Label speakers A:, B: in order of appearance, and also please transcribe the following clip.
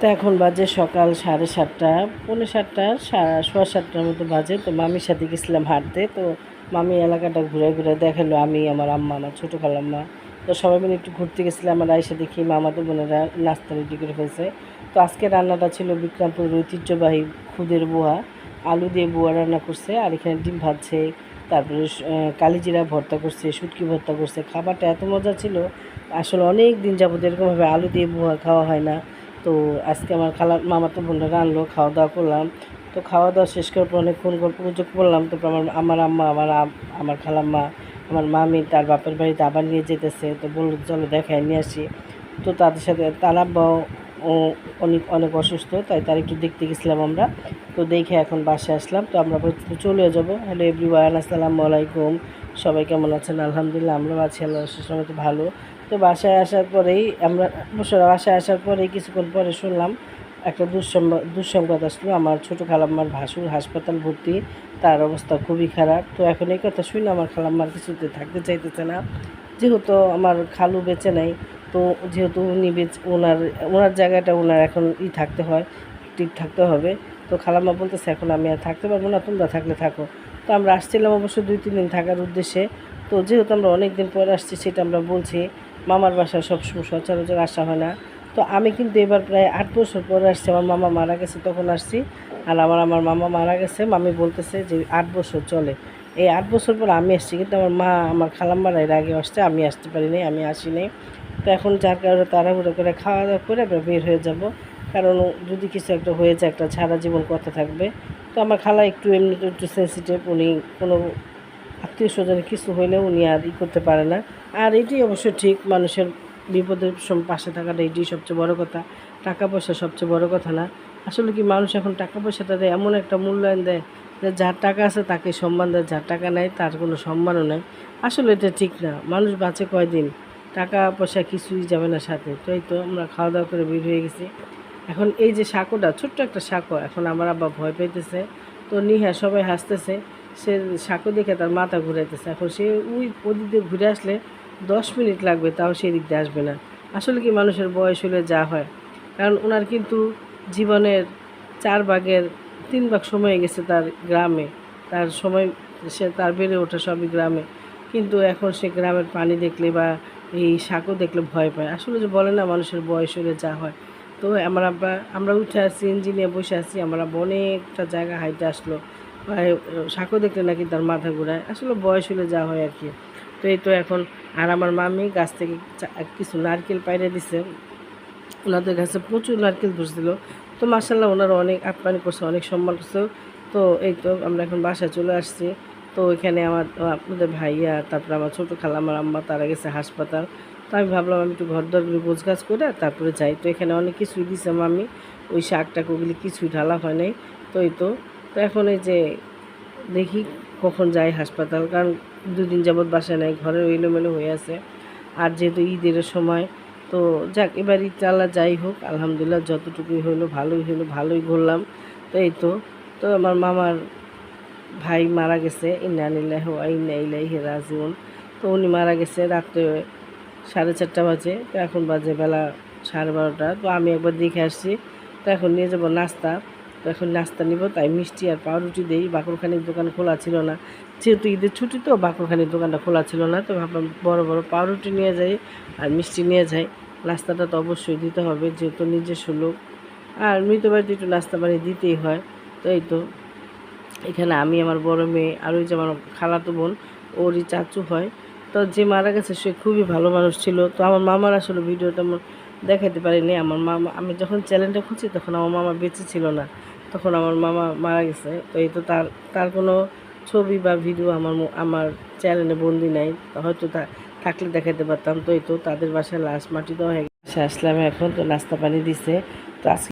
A: তো এখন বাজে সকাল সাড়ে সাতটা, পৌনে সাতটা সোয়া সাতটার মতো বাজে। তো মামির সাথে গেছিলাম হাঁটতে। তো মামি এলাকাটা ঘুরে ঘুরে দেখাল আমি, আমার আম্মা, আমার ছোটো খালাম্মা। তো সবাই মিলে একটু ঘুরতে গেছিলাম আমার আইসা দেখি মামাতো বোনেরা নাস্তা রেডি করে ফেলছে। তো আজকে রান্নাটা ছিল বিক্রমপুরের ঐতিহ্যবাহী খুদের বুয়া। আলু দিয়ে বুয়া রান্না করছে আর এখানে ডিম ভাজছে। তারপরে কালিজিরা ভর্তা করছে, শুটকি ভর্তা করছে। খাবারটা এত মজা ছিল। আসলে অনেক দিন যাবত এরকমভাবে আলু দিয়ে বুয়া খাওয়া হয় না। তো আজকে আমার খালা, মামা তো বোনরা আনলো খাওয়া দাওয়া করলাম। তো খাওয়া দাওয়া শেষ করার পর অনেকক্ষণ গল্প গুজব করলাম। তারপর আমার আমার আম্মা, আমার আম- আমার খালাম্মা, আমার মামি, তার বাপের বাড়িতে আবার নিয়ে যেতেছে। তো বলল, চলো দেখায় নিয়ে আসি। তো তাদের সাথে, তার আব্বাও ও অনেক অনেক অসুস্থ, তাই তার একটু দেখতে গেছিলাম আমরা। তো দেখে এখন বাসে আসলাম। তো আমরা চলে যাব। হ্যালো এভরিওয়ান, আসসালামু আলাইকুম। সবাই কেমন আছেন? আলহামদুলিল্লাহ, আমরাও আছি আল্লাহ সময় ভালো। তো বাসায় আসার পরেই আমরা অবশ্য বাসায় আসার পরেই কিছুক্ষণ পরে শুনলাম একটা দুঃসংবাদ দুঃসংবাদ আসলো। আমার ছোটো খালাম্মার ভাসুর হাসপাতাল ভর্তি, তার অবস্থা খুবই খারাপ। তো এখন এই কথা শুনে আমার খালাম্মার কিছুতে থাকতে চাইতেছে না। যেহেতু আমার খালু বেঁচে নাই, তো যেহেতু উনি বেঁচে, ওনার ওনার জায়গাটা ওনার এখন ই থাকতে হয়, ঠিক থাকতে হবে। তো খালাম্মা বলতেছে, এখন আমি আর থাকতে পারব না, তোমরা থাকলে থাকো। তো আমরা আসছিলাম অবশ্য দুই, তিন দিন থাকার উদ্দেশ্যে। তো যেহেতু আমরা অনেক দিন পরে আসছি, সেটা আমরা বলছি। মামার বাসায় সবসময় সচরাচর আসা হয় না। তো আমি কিন্তু এবার প্রায় আট বছর পরে আসছি, আমার মামা মারা গেছে, তখন আসছি। আর আমার আমার মামা মারা গেছে, মামি বলতেছে যে আট বছর চলে। এই আট বছর পর আমি আসছি, কিন্তু আমার মা আমার খালাম্মারা এর আগে আসছে, আমি আসতে পারিনি, আমি আসিনি তো এখন যার কারণে তাড়াহুড়ো করে খাওয়া দাওয়া করে আমরা বের হয়ে যাব। কারণ যদি কিছু একটা হয়ে যায়, একটা সারা জীবন কথা থাকবে। তো আমার খালা একটু এমনিতে একটু সেন্সিটিভ উনি কোনো আত্মীয় স্বজনের কিছু হইলে উনি আর ই করতে পারে না। আর এটি অবশ্য ঠিক, মানুষের বিপদের পাশে থাকাটা এটি সবচেয়ে বড় কথা। টাকা পয়সা সবচেয়ে বড় কথা না। আসলে কি মানুষ এখন টাকা পয়সাটাতে এমন একটা মূল্যায়ন দেয় যে যার টাকা আছে তাকে সম্মান দেয়, যার টাকা নেয় তার কোনো সম্মানও নেই। আসলে এটা ঠিক না। মানুষ বাঁচে কয়দিন? টাকা পয়সা কিছুই যাবে না সাথে। তো এই তো আমরা খাওয়া দাওয়া করে বের হয়ে গেছি। এখন এই যে সাঁকোটা, ছোট্ট একটা সাঁকো, এখন আমার আব্বা ভয় পাইতেছে। তো নিহা সবাই হাসতেছে। সে সাঁকো দেখে তার মাথা ঘুরাইতেছে। এখন সে ওই ওদিক দিয়ে ঘুরে আসলে দশ মিনিট লাগবে, তাও সেই দিক দিয়ে আসবে না। আসলে কি মানুষের বয়স হলে যা হয়। কারণ ওনার কিন্তু জীবনের চার ভাগের তিন ভাগ সময় গেছে তার গ্রামে। তার সময় সে তার বেড়ে ওঠা সবই গ্রামে। কিন্তু এখন সে গ্রামের পানি দেখলে বা এই সাঁকো দেখলে ভয় পায়। আসলে যে বলে না, মানুষের বয়স হলে যা হয়। তো আমার আমরা উঠে আসছি, ইঞ্জিনিয়ার বসে আছি, আমার অনেকটা জায়গা হাইটে আসলো। সাঁকো দেখলে নাকি তার মাথা ঘুরায়। আসলে বয়স হলে যা হয় আর কি। তো এই তো এখন, আর আমার মামি গাছ থেকে কিছু নারকেল পাইরে দিছে। ওনাদের কাছে প্রচুর নারকেল ধরছিল। তো মাসাল্লাহ ওনারা অনেক আপ্যায়ন করছে, অনেক সম্মান করছে। তো এই তো আমরা এখন বাসায় চলে আসছি। তো এখানে আমার, আপনাদের ভাইয়া, তারপরে আমার ছোটো খালা, আমার আম্মা, তারা গেছে হাসপাতাল। তো আমি ভাবলাম আমি একটু ঘর দরগুলি গোছ গাছ করে তারপরে যাই। তো এখানে অনেক কিছুই দিছে মামি। ওই শাক টাক ওগুলি কিছুই ঢালা হয় নাই। তো এই তো তো এখন এই যে দেখি কখন যাই হাসপাতাল, কারণ দুদিন যাবৎ বাসায় নাই, ঘরে এলোমেলো হয়ে আছে। আর যেহেতু ঈদের সময়, তো যাক, এবার ঈদ আল্লাহ যাই হোক, আলহামদুলিল্লাহ যতটুকুই হলো, ভালোই হলো, ভালোই ঘুরলাম। তো এই তো তো আমার মামার ভাই মারা গেছে ইন্নানিল্লাহ ইন্না ইলাইহি রাজিউন। তো উনি মারা গেছে রাত্রে সাড়ে চারটা বাজে, তো এখন বাজে বেলা সাড়ে বারোটা। তো আমি একবার দেখে আসছি, তো এখন নিয়ে যাব নাস্তা। এখন নাস্তা নিব, তাই মিষ্টি আর পাউরুটি দেই। বাকরখানির দোকান খোলা ছিল না। যেহেতু ঈদের ছুটি তো, বাকরখানির দোকানটা খোলা ছিল না, তো ভাবলাম বড় বড় পাউরুটি নিয়ে যাই আর মিষ্টি নিয়ে যাই। নাস্তাটা তো অবশ্যই দিতে হবে, যেহেতু নিজস্ব লোক। আর মৃত বাড়িতে একটু নাস্তা বাড়ি দিতেই হয়। তো এই তো। এখানে আমি, আমার বড় মেয়ে আর ওই যে আমার খালাতো বোন, ওরই চাচু হয়। তো যে মারা গেছে, সে খুবই ভালো মানুষ ছিল। তো আমার মামার আসলে ভিডিওটা আমার দেখাতে পারিনি। আমার মামা, আমি যখন চ্যানেলটা খুঁজি তখন আমার মামা বেঁচে ছিল না। তখন আমার মামা মারা গেছে। তো এই তো তার তার কোনো ছবি বা ভিডিও আমার আমার চ্যানেলে বন্দি নাই। হয়তো তা- থাকলে দেখাতে পারতাম। তো এই তো তাদের বাসায় লাশ মাটি দেওয়া হয়ে গেছে। আসলাম এখন, তো নাস্তা পানি দিছে। তো আজকে